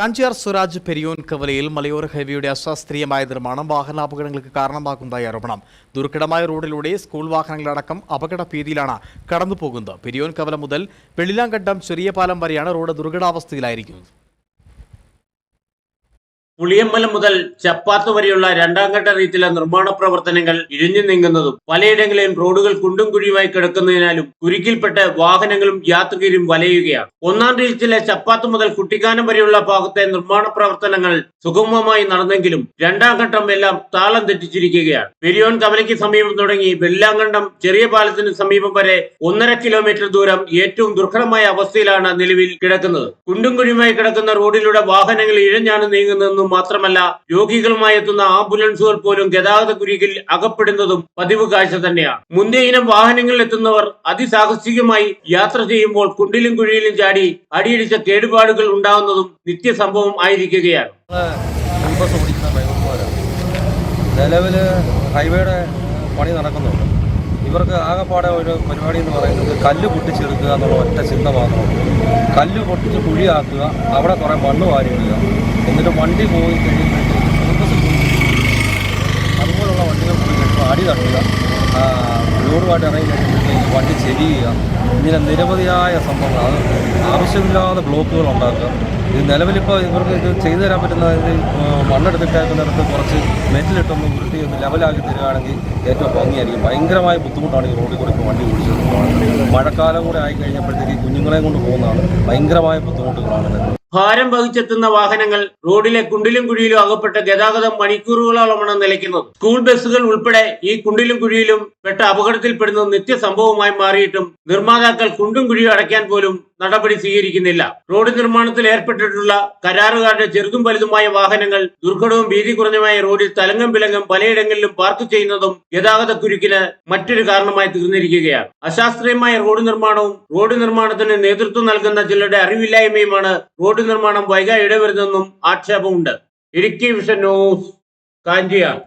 കാഞ്ചിയാർ സ്വരാജ് പെരിയോൻ കവലയിൽ മലയോര ഹൈവേയുടെ അശാസ്ത്രീയമായ നിർമ്മാണം വാഹനാപകടങ്ങൾക്ക് കാരണമാകുന്നതായി ആരോപണം. ദുർഘടമായ റോഡിലൂടെ സ്കൂൾ വാഹനങ്ങളടക്കം അപകട ഭീതിയിലാണ് കടന്നുപോകുന്നത്. പെരിയോൻ കവല മുതൽ വെള്ളിലാങ്കണ്ടം ചെറിയ പാലം വരെയാണ് റോഡ് ദുർഘടാവസ്ഥയിലായിരിക്കുന്നത്. പുളിയമ്പലം മുതൽ ചപ്പാത്ത് വരെയുള്ള രണ്ടാം ഘട്ട റീത്തിലെ നിർമ്മാണ പ്രവർത്തനങ്ങൾ ഇഴിഞ്ഞു നീങ്ങുന്നതും പലയിടങ്ങളിലും റോഡുകൾ കുണ്ടും കുഴിയുമായി കിടക്കുന്നതിനാലും കുരുക്കിൽപ്പെട്ട് വാഹനങ്ങളും യാത്രികരും വലയുകയാണ്. ഒന്നാം റീത്തിലെ ചപ്പാത്ത് മുതൽ കുട്ടിക്കാനം വരെയുള്ള ഭാഗത്തെ നിർമ്മാണ പ്രവർത്തനങ്ങൾ സുഗമമായി നടന്നെങ്കിലും രണ്ടാം ഘട്ടം എല്ലാം താളം തെറ്റിച്ചിരിക്കുകയാണ്. പെരിയോൻ കവലയ്ക്ക് സമീപം തുടങ്ങി വെള്ളാങ്കണ്ടം ചെറിയ പാലത്തിന് സമീപം വരെ ഒന്നര കിലോമീറ്റർ ദൂരം ഏറ്റവും ദുർഘടമായ അവസ്ഥയിലാണ് നിലവിൽ കിടക്കുന്നത്. കുണ്ടും കുഴിയുമായി കിടക്കുന്ന റോഡിലൂടെ വാഹനങ്ങൾ ഇഴഞ്ഞാണ് നീങ്ങുന്നതെന്നും മാത്രമല്ല രോഗികളുമായി എത്തുന്ന ആംബുലൻസുകൾ പോലും ഗതാഗത കുരുക്കിൽ അകപ്പെടുന്നതും പതിവ് കാഴ്ച തന്നെയാണ്. മുന്തിയ ഇനം വാഹനങ്ങളിൽ എത്തുന്നവർ അതിസാഹസികമായി യാത്ര ചെയ്യുമ്പോൾ കുണ്ടിലും കുഴിയിലും ചാടി അടിയിടിച്ച കേടുപാടുകൾ ഉണ്ടാകുന്നതും നിത്യസംഭവം ആയിരിക്കുകയാണ്. നിലവിൽ ഹൈവേയുടെ പണി നടക്കുന്നുണ്ട്. ഇവർക്ക് ആകെപ്പാടെ ഒരു പരിപാടി എന്ന് പറയുന്നത് കല്ല് പൊട്ടിച്ചെടുക്കുക എന്നുള്ള ഒറ്റ ചിന്ത മാത്രമാണ് കല്ല് പൊട്ടിച്ച് കുഴിയാക്കുക അവിടെ കുറേ മണ്ണ് വാരിയിടുക. എന്നിട്ട് വണ്ടി പോയി കഴിയുമ്പോഴത്തേക്ക് അതുപോലുള്ള വണ്ടികൾ പോയി കഴിയുമ്പോൾ അടി തട്ടുക ലോഡുമായിട്ട് ഇറങ്ങി കഴിയുമ്പോഴത്തേക്ക് വണ്ടി ചെരിയുക. ഇങ്ങനെ നിരവധിയായ സംഭവങ്ങൾ. അത് ആവശ്യമില്ലാതെ ബ്ലോക്കുകൾ ഉണ്ടാക്കുക. ഇത് നിലവിലിപ്പോൾ ഇവർക്ക് ഇത് ചെയ്തു തരാൻ പറ്റുന്ന മണ്ണെടുത്തിട്ടേക്കുന്നിടത്ത് കുറച്ച് മെറ്റിലിട്ടൊന്ന് ഉരുട്ടി ഒന്ന് ലെവലാക്കി തരികയാണെങ്കിൽ ഏറ്റവും ഭംഗിയായിരിക്കും. ഭയങ്കരമായ ബുദ്ധിമുട്ടാണ് ഈ റോഡിൽ കൂടെ ഇപ്പോൾ വണ്ടി ഓടിച്ചത്. മഴക്കാലം കൂടെ ആയി കഴിഞ്ഞപ്പോഴത്തേക്ക് കുഞ്ഞുങ്ങളെ കൊണ്ട് പോകുന്നതാണ് ഭയങ്കരമായ ബുദ്ധിമുട്ടുകളാണ് ഭാരം വഹിച്ചെത്തുന്ന വാഹനങ്ങൾ റോഡിലെ കുണ്ടിലും കുഴിയിലും അകപ്പെട്ട ഗതാഗതം മണിക്കൂറുകളോളമാണ് നിലയ്ക്കുന്നത്. സ്കൂൾ ബസ്സുകൾ ഉൾപ്പെടെ ഈ കുണ്ടിലും കുഴിയിലും പെട്ട അപകടത്തിൽപ്പെടുന്നത് നിത്യസംഭവമായി മാറിയിട്ടും നിർമ്മാതാക്കൾ കുണ്ടും കുഴിയും അടയ്ക്കാൻ പോലും നടപടി സ്വീകരിക്കുന്നില്ല. റോഡ് നിർമ്മാണത്തിൽ ഏർപ്പെട്ടിട്ടുള്ള കരാറുകാരുടെ ചെറുതും വലുതുമായ വാഹനങ്ങൾ ദുർഘടവും ഭീതി കുറഞ്ഞുമായ റോഡിൽ തലങ്ങും വിലങ്ങും പലയിടങ്ങളിലും പാർക്ക് ചെയ്യുന്നതും ഗതാഗത കുരുക്കിന് മറ്റൊരു കാരണമായി തീർന്നിരിക്കുകയാണ്. അശാസ്ത്രീയമായ റോഡ് നിർമ്മാണവും റോഡ് നിർമ്മാണത്തിന് നേതൃത്വം നൽകുന്ന ചിലരുടെ അറിവില്ലായ്മയുമാണ് റോഡ് നിർമ്മാണം വൈകാതെ ഇടവരുന്നെന്നും ആക്ഷേപമുണ്ട്. Idukki vision news Kanchiyar